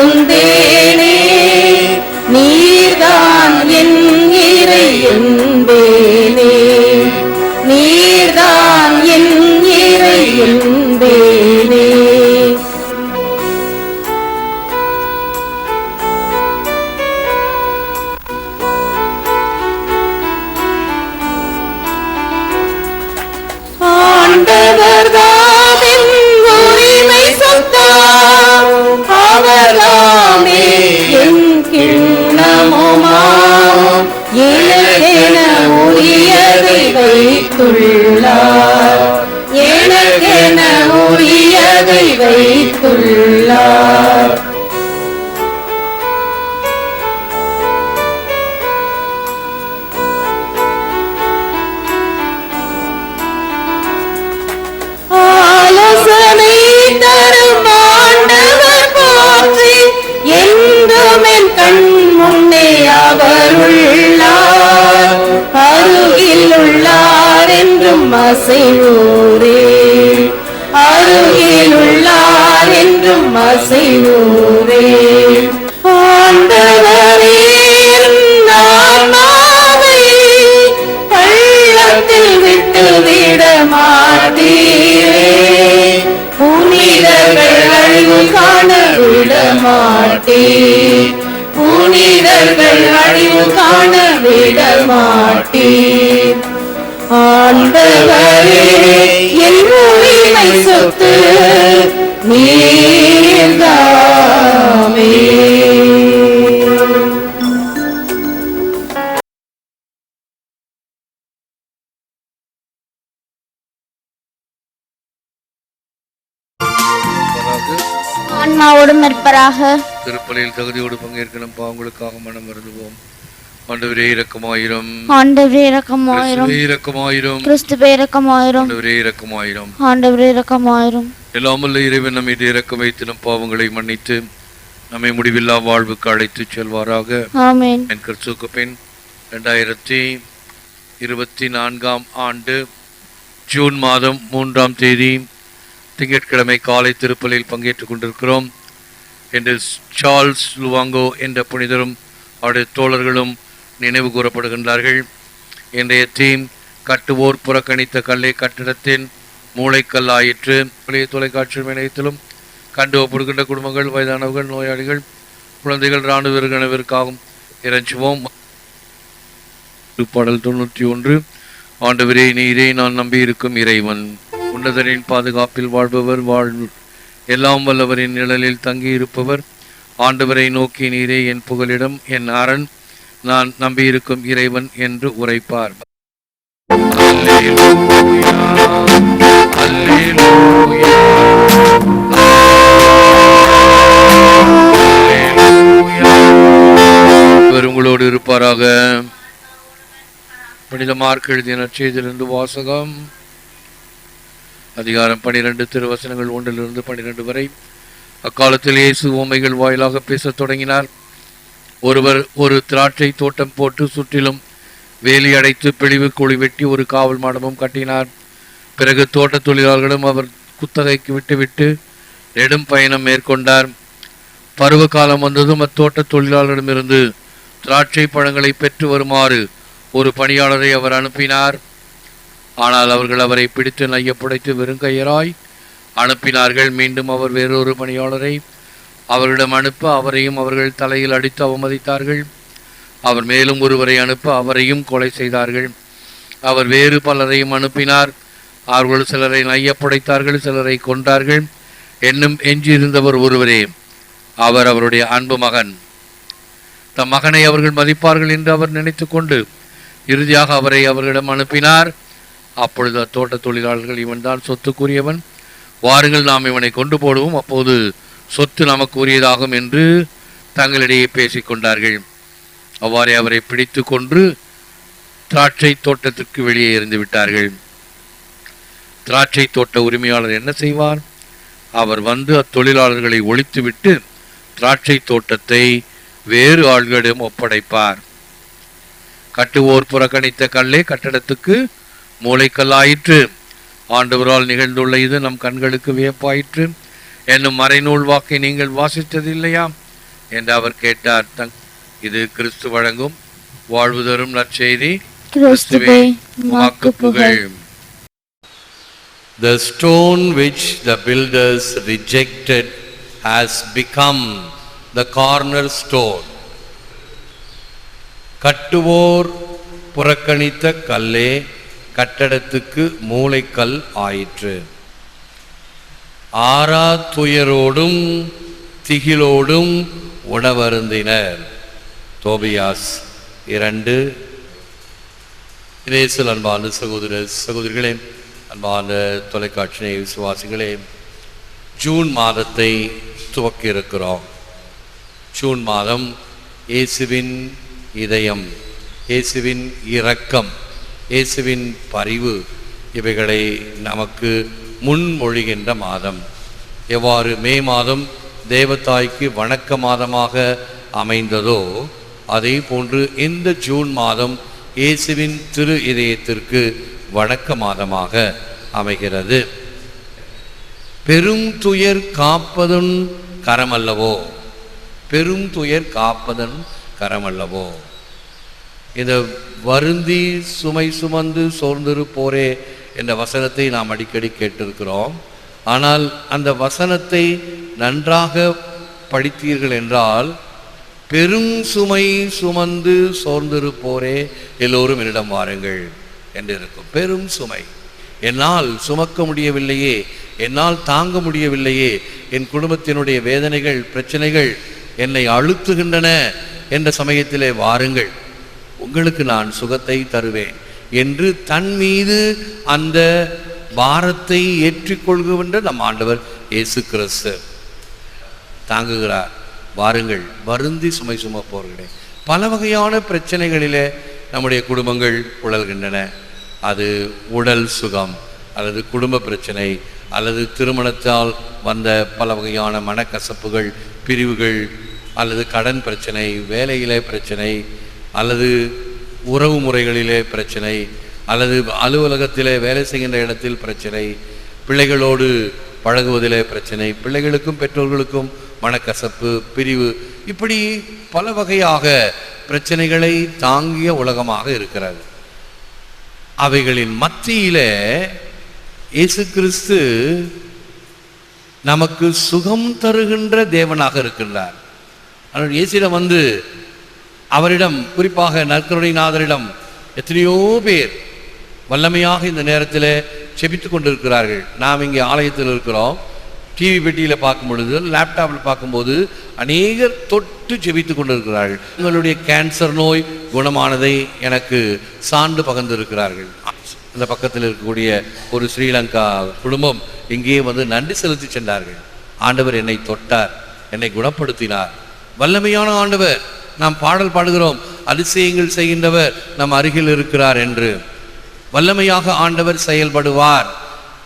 அடைக்கலம் நீர்தான் என் இறை என்பேனே. நீர்தான் என் இறை என்பேனே. வைத்துள்ளார். எனக்கென உரியதை வைத்துள்ளார். அசைவோரே. அருகிலுள்ளார் என்றும் அசைவோரே. ஆண்டவரே பள்ளத்தில் விட்டு விட மாட்டீரே. புனிதர்கள் அழிவு காண விட மாட்டீர் புனிதர்கள் அழிவு காண விட மாட்டீர் ஆண்டவரே என் உரிமை சொத்து நீர்தாமே ஆன்மாவோடும் இருப்பராக திருப்பலியில் தகுதியோடு பங்கேற்கணும் பாவங்களுக்காக மனம் வருந்துவோம். ஆண்டவரே இரக்கமாயிரம். ஆண்டவரே இரக்கமாயிரும். கிறிஸ்துவே இரக்கமாயிரம். கிறிஸ்துவே இரக்கமாயிரும். ஆண்டவரே இரக்கமாயிரம். ஆண்டவரே இரக்கமாயிரும். எல்லாமல்ல இறைவன் நம்மை இறக்கம் வைத்து நம் பாவங்களை மன்னித்து நம்மை முடிவில்லா வாழ்வுக்கு அழைத்துச் செல்வாராக. ஆமென். என் கிறிஸ்துக்கு பின் ரெண்டாயிரத்தி இருபத்தி நான்காம் ஆண்டு ஜூன் மாதம் மூன்றாம் தேதி திங்கட்கிழமை காலை திருப்பலியில் பங்கேற்றுக் கொண்டிருக்கிறோம். என்று சார்ல்ஸ் லுவாங்கோ என்ற புனிதரும் அவருடைய தோழர்களும் நினைவு கூறப்படுகின்றார்கள். இன்றைய தீம் கட்டுவோர் புறக்கணித்த கல்லை கட்டிடத்தின் மூளைக்கல் ஆயிற்று தொலைக்காட்சி நிலையத்திலும் கண்டுவப்படுகின்ற குடும்பங்கள் வயதானவர்கள் நோயாளிகள் குழந்தைகள் இராணுவ வீரர்களுக்காகவும் இறைஞ்சுவோம். பாடல் தொண்ணூற்றி ஒன்று. ஆண்டவரே நீரே நான் நம்பியிருக்கும் இறைவன். உன்னதரின் பாதுகாப்பில் வாழ்பவர் வாழ் எல்லாம் வல்லவரின் நிழலில் தங்கியிருப்பவர். ஆண்டவரை நோக்கி நீரே என் புகலிடம் என் அரண். நான் நம்பியிருக்கும் இறைவன் என்று உரைப்பார். பெருங்களோடு இருப்பாராக. புனித மார்க் எழுதிய நற்செய்திலிருந்து வாசகம். அதிகாரம் பனிரெண்டு திருவசனங்கள் ஒன்றிலிருந்து பனிரெண்டு வரை. அக்காலத்தில் இயேசு உமைகள் வாயிலாக பேசத் தொடங்கினார். ஒருவர் ஒரு திராட்சை தோட்டம் போட்டு சுற்றிலும் வேலி அடைத்து பிழிவு குழி வெட்டி ஒரு காவல் மாடமும் கட்டினார். பிறகு தோட்ட தொழிலாளர்களும் அவர் குத்தகைக்கு விட்டுவிட்டு நெடும் பயணம் மேற்கொண்டார். பருவ காலம் வந்ததும் அத்தோட்ட தொழிலாளரிடமிருந்து திராட்சை பழங்களை பெற்று வருமாறு ஒரு பணியாளரை அவர் அனுப்பினார். ஆனால் அவர்கள் அவரை பிடித்து நையப்புடைத்து வெறுங்கையராய் அனுப்பினார்கள். மீண்டும் அவர் வேறொரு பணியாளரை அவரிடம் அனுப்ப அவரையும் அவர்கள் தலையில் அடித்து அவமதித்தார்கள். அவர் மேலும் ஒருவரை அனுப்ப அவரையும் கொலை செய்தார்கள். அவர் வேறு பலரையும் அனுப்பினார். அவர்கள் சிலரை நையப்புடைத்தார்கள் சிலரை கொன்றார்கள். என்னும் எஞ்சியிருந்தவர் ஒருவரே அவர் அவருடைய அன்பு மகன். தம் மகனை அவர்கள் மதிப்பார்கள் என்று அவர் நினைத்துக்கொண்டு இறுதியாக அவரை அவர்களிடம் அனுப்பினார். அப்பொழுது அத்தோட்ட தொழிலாளர்கள் இவன்தான் சொத்துக்குரியவன். வாருங்கள் நாம் இவனை கொண்டு போடுவோம். அப்போது சொத்து நமக்கு உரியதாகும் என்று தங்களிடையே பேசிக்கொண்டார்கள். அவ்வாறே அவரை பிடித்து கொன்று திராட்சை தோட்டத்திற்கு வெளியே இருந்து விட்டார்கள். திராட்சை தோட்ட உரிமையாளர் என்ன செய்வார்? அவர் வந்து அத்தொழிலாளர்களை ஒழித்துவிட்டு திராட்சை தோட்டத்தை வேறு ஆள்களிடம் ஒப்படைப்பார். கட்டுவோர் புறக்கணித்த கல்லே கட்டடத்துக்கு மூளைக்கல்லாயிற்று. ஆண்டவரால் நிகழ்ந்துள்ள இது நம் கண்களுக்கு வியப்பாயிற்று. என்னும் மறைநூல் வாக்கை நீங்கள் வாசித்ததில்லையா? என்று அவர் கேட்டார். தங் இது கிறிஸ்து வழங்கும் வாழ்வு தரும் நற்செய்தி. கிறிஸ்துவே உமக்கு புகழ் The stone which the builders rejected has become the cornerstone. கட்டுவோர் புறக்கணித்த கல்லே கட்டடத்துக்கு மூளைக்கல் ஆயிற்று. ஆறா துயரோடும் திகிலோடும் உணவருந்தினர். தோபியாஸ் இரண்டு. இணையசல் அன்பான சகோதர சகோதரிகளே அன்பான தொலைக்காட்சி விசுவாசிகளே ஜூன் மாதத்தை துவக்கியிருக்கிறோம். ஜூன் மாதம் இயேசுவின் இதயம் இயேசுவின் இரக்கம் இயேசுவின் பரிவு இவைகளை நமக்கு முன்மொழிகின்ற மாதம். எவ்வாறு மே மாதம் தேவதாய்க்கு வணக்க மாதமாக அமைந்ததோ அதே போன்று இந்த ஜூன் மாதம் இயேசுவின் திரு இதயத்திற்கு வணக்க மாதமாக அமைகிறது. பெரும் துயர் காப்பதன் கரமல்லவோ? பெரும் துயர் காப்பதன் கரமல்லவோ? இந்த வருந்தி சுமை சுமந்து சோர்ந்திருப்போரே என்ற வசனத்தை நாம் அடிக்கடி கேட்டிருக்கிறோம். ஆனால் அந்த வசனத்தை நன்றாக படித்தீர்கள் என்றால் பெரும் சுமை சுமந்து சோர்ந்திருப்போரே எல்லோரும் என்னிடம் வாருங்கள் என்று இருக்கும். பெரும் சுமை. என்னால் சுமக்க முடியவில்லையே என்னால் தாங்க முடியவில்லையே என் குடும்பத்தினுடைய வேதனைகள் பிரச்சனைகள் என்னை அழுத்துகின்றன என்ற சமயத்திலே வாருங்கள். உங்களுக்கு நான் சுகத்தை தருவேன். என்று தன் மீது அந்த பாரத்தை ஏற்றிக்கொள்கின்ற நம் ஆண்டவர் இயேசு கிறிஸ்து. தாங்குகிறார். வாருங்கள் வருந்தி சுமை சுமப்போர்களே பல வகையான பிரச்சனைகளிலே நம்முடைய குடும்பங்கள் உழல்கின்றன. அது உடல் சுகம் அல்லது குடும்ப பிரச்சனை அல்லது திருமணத்தால் வந்த பல வகையான மனக்கசப்புகள் பிரிவுகள் அல்லது கடன் பிரச்சனை வேலையிலே பிரச்சனை அல்லது உறவு முறைகளிலே பிரச்சனை அல்லது அலுவலகத்திலே வேலை செய்கின்ற இடத்தில் பிரச்சனை பிள்ளைகளோடு பழகுவதிலே பிரச்சனை பிள்ளைகளுக்கும் பெற்றோர்களுக்கும் மனக்கசப்பு பிரிவு இப்படி பல வகையாக பிரச்சனைகளை தாங்கிய உலகமாக இருக்கிறது. அவைகளின் மத்தியிலே இயேசு கிறிஸ்து நமக்கு சுகம் தருகின்ற தேவனாக இருக்கின்றார். ஆனால் இயேசுவிடம் வந்து அவரிடம் குறிப்பாக நற்கருணை நாதரிடம் எத்தனையோ பேர் வல்லமையாக இந்த நேரத்தில் செபித்து கொண்டிருக்கிறார்கள். நாம் இங்கே ஆலயத்தில் இருக்கிறோம். டிவி பெட்டியில் பார்க்கும் பொழுது லேப்டாப்பில் பார்க்கும்போது அநேகர் தொட்டு ஜெபித்து கொண்டிருக்கிறார்கள். உங்களுடைய கேன்சர் நோய் குணமானதை எனக்கு சான்று பகிர்ந்திருக்கிறார்கள். இந்த பக்கத்தில் இருக்கக்கூடிய ஒரு ஸ்ரீலங்கா குடும்பம் இங்கே வந்து நன்றி செலுத்தி சென்றார்கள். ஆண்டவர் என்னை தொட்டார் என்னை குணப்படுத்தினார். வல்லமையான ஆண்டவர் நாம் பாடல் பாடுகிறோம். அதிசயங்கள் செய்கின்றவர் நம் அருகில் இருக்கிறார் என்று. வல்லமையாக ஆண்டவர் செயல்படுவார்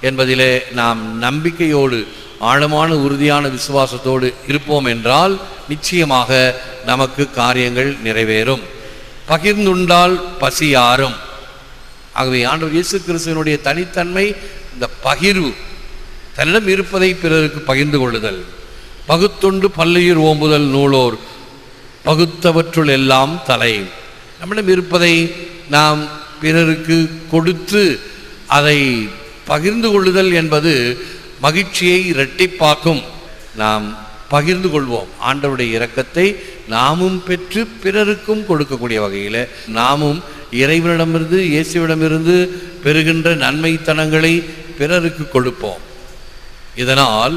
என்பதிலே நாம் நம்பிக்கையோடு ஆழமான உறுதியான விசுவாசத்தோடு இருப்போம் என்றால் நிச்சயமாக நமக்கு காரியங்கள் நிறைவேறும். பகிர்ந்துண்டால் பசி ஆறும் ஆகவே ஆண்டவர் இயேசு கிறிஸ்துவனுடைய தனித்தன்மை இந்த பகிர்வு தன்னிடம் இருப்பதை பிறருக்கு பகிர்ந்து கொள்ளுதல். பகுத்துண்டு பல்லுயிர் ஓம்புதல் நூலோர் பகுத்தவற்றுள் எல்லாம் தலை. நம்மிடம் இருப்பதை நாம் பிறருக்கு கொடுத்து அதை பகிர்ந்து கொள்ளுதல் என்பது மகிழ்ச்சியை இரட்டிப்பாக்கும். நாம் பகிர்ந்து கொள்வோம். ஆண்டவருடைய இரக்கத்தை நாமும் பெற்று பிறருக்கும் கொடுக்கக்கூடிய வகையில் நாமும் இறைவனிடமிருந்து இயேசுவிடமிருந்து பெறுகின்ற நன்மைத்தனங்களை பிறருக்கு கொடுப்போம். இதனால்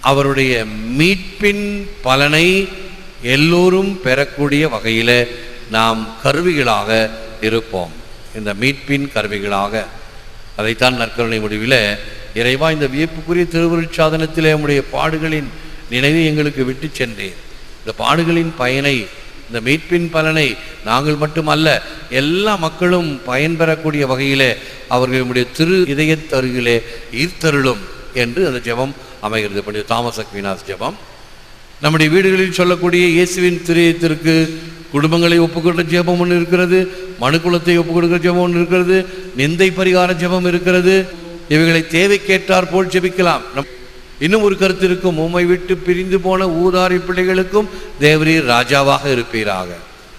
அவருடைய மீட்பின் பலனை எல்லோரும் பெறக்கூடிய வகையில் நாம் கருவிகளாக இருப்போம். இந்த மீட்பின் கருவிகளாக. அதைத்தான் நற்கருணை முடிவில் இறைவா இந்த வியப்புக்குரிய திருவருட்சாதனத்திலே நம்முடைய பாடுகளின் நினைவை எங்களுக்கு விட்டு சென்றேன் இந்த பாடுகளின் பயனை இந்த மீட்பின் பலனை நாங்கள் மட்டுமல்ல எல்லா மக்களும் பயன்பெறக்கூடிய வகையிலே அவர்களுடைய திரு இதயத்தருகிலே ஈர்த்தருளும் என்று அந்த ஜெபம் அமைகிறது. பண்டித தாமஸ் அக்வினாஸ் ஜெபம். நம்முடைய வீடுகளில் சொல்லக்கூடிய இயேசுவின் திரியத்திற்கு குடும்பங்களை ஒப்புக்கொண்ட ஜெபம் ஒன்று இருக்கிறது மனுக்குலத்தை ஒப்புக்கொடுக்கிற ஜெபம் ஒன்று இருக்கிறது நிந்தை பரிகார ஜெபம் இருக்கிறது. இவைகளை தேவைக்கேற்றார் போல் ஜெபிக்கலாம். நம் இன்னும் ஒரு கருத்து இருக்கும் உம்மை விட்டு பிரிந்து போன ஊதாரி பிள்ளைகளுக்கும் தேவரீர் ராஜாவாக இருப்பீராக.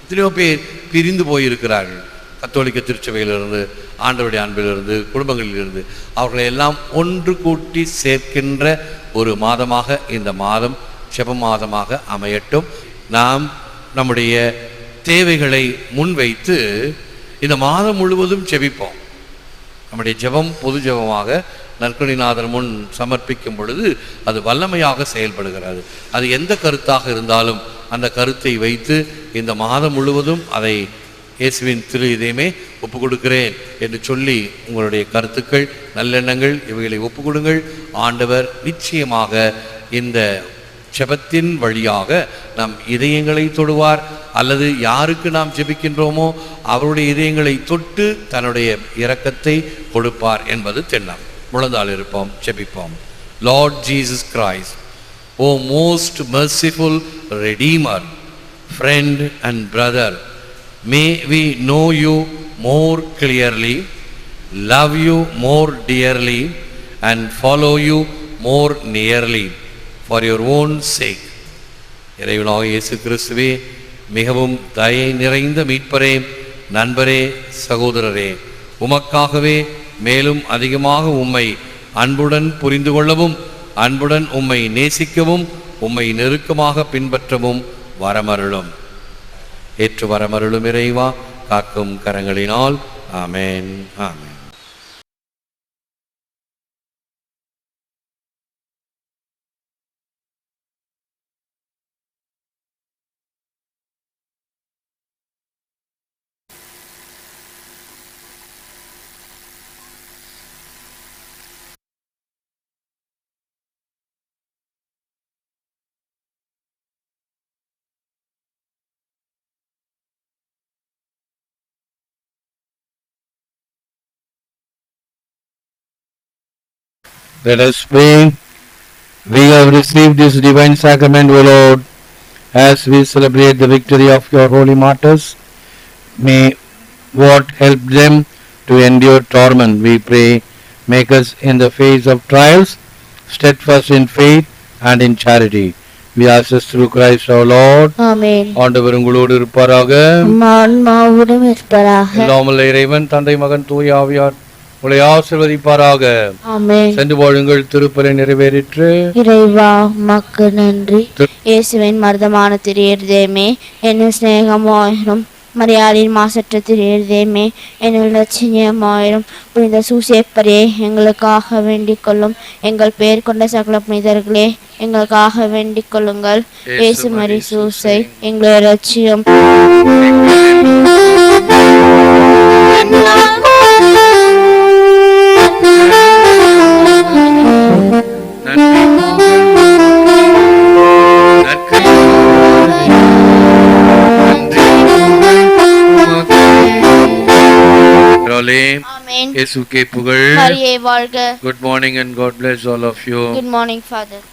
எத்தனையோ பேர் பிரிந்து போயிருக்கிறார்கள். கத்தோலிக்க திருச்சபையிலிருந்து ஆண்டவருடைய அன்பிலிருந்து குடும்பங்களிலிருந்து. அவர்களை எல்லாம் ஒன்று கூட்டி சேர்க்கின்ற ஒரு மாதமாக இந்த மாதம் ஜப மாதமாக அமையட்டும். நாம் நம்முடைய தேவைகளை முன்வைத்து இந்த மாதம் முழுவதும் செபிப்போம் நம்முடைய ஜெபம் பொது ஜெபமாக நற்கணிநாதர் முன் சமர்ப்பிக்கும் பொழுது அது வல்லமையாக செயல்படுகிறது. அது எந்த கருத்தாக இருந்தாலும் அந்த கருத்தை வைத்து இந்த மாதம் முழுவதும் அதை இயேசுவின் திரு இதயமே ஒப்பு கொடுக்கிறேன் என்று சொல்லி உங்களுடைய கருத்துக்கள் நல்லெண்ணங்கள் இவைகளை ஒப்பு கொடுங்கள் ஆண்டவர் நிச்சயமாக இந்த ஜெபத்தின் வழியாக நம் இதயங்களை தொடுவார் அல்லது யாருக்கு நாம் ஜெபிக்கின்றோமோ அவருடைய இதயங்களை தொட்டு தன்னுடைய இரக்கத்தை கொடுப்பார் என்பது தென்னம். முழந்தால் இருப்போம் ஜெபிப்போம். Lord Jesus Christ O most merciful redeemer friend and brother may we know you more clearly love you more dearly and follow you more nearly. For your own sake இறைவனாக இயேசு கிறிஸ்துவே மிகவும் தயை நிறைந்த மீட்பரே நண்பரே சகோதரரே. உமக்காகவே மேலும் அதிகமாக உம்மை அன்புடன் புரிந்து கொள்ளவும் அன்புடன் உம்மை நேசிக்கவும் உம்மை நெருக்கமாக பின்பற்றவும் வரமருளும். ஏற்று வரமருளும் இறைவா காக்கும் கரங்களினால். ஆமேன். ஆமேன். Let us pray. We have received this divine sacrament, O Lord, as we celebrate the victory of your holy martyrs. May what help them to endure torment, we pray. Make us in the face of trials, steadfast in faith and in charity. We ask this through Christ our Lord. ஆமென் ஆண்டவர் உங்களோடு இருப்பாராக உம் ஆன்மாவுடன் இருப்பதாக இல்லாமல் இறைவன் தந்தை மகன் தூய் ஆவியார் உங்களை ஆசிர்வதிப்பாராக. ஆமென். சென்று வாழுங்கள் திருப்பலை நிறைவேறிற்று. இறைவா உமக்கு நன்றி. இயேசுவின் மர்தமான திரியர்தேமே என்னும் சிநேகமாயிரும். மரியாதையின் மாசற்ற திரியர்தேமே என்னும் லட்சியமாயிரும். புனித சூசேப்பரே எங்களுக்காக வேண்டிக் கொள்ளும். எங்கள் பெயர் கொண்ட சகல புனிதர்களே எங்களுக்காக வேண்டிக் கொள்ளுங்கள். இயேசு மரி சூசை எங்களை லட்சியம். இயேசுக்கே புகழ் மரியே வாழ்க good morning and God bless all of you good morning father